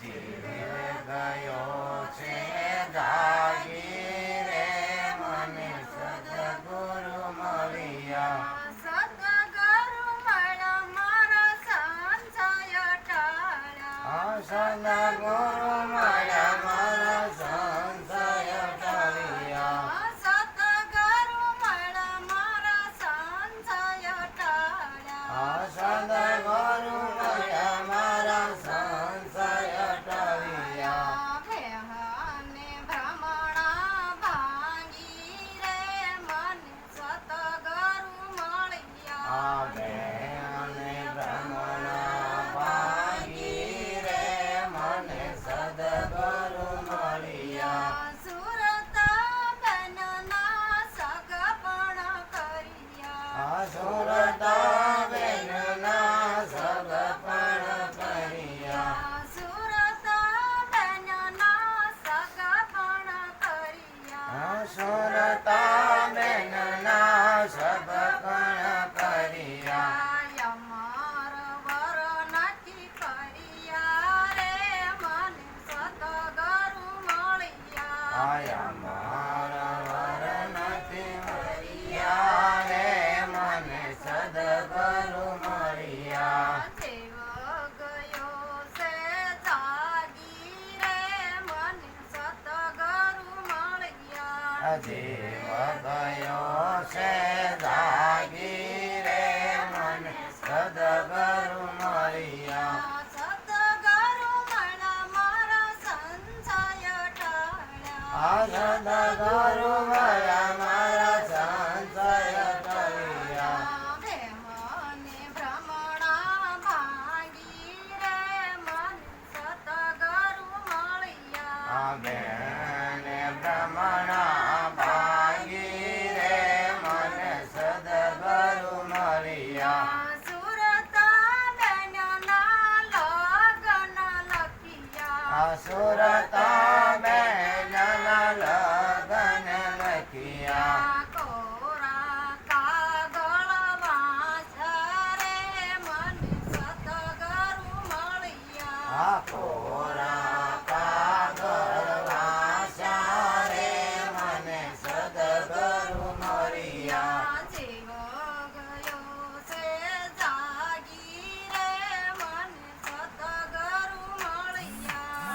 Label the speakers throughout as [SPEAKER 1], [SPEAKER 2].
[SPEAKER 1] જીવે ગયો છે. જીવ ગયો છે જાગી રે મન
[SPEAKER 2] સદગરુ મરિયા સદગરુ મારા સંસાય ટાળ્યા સદગરુ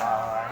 [SPEAKER 2] আমার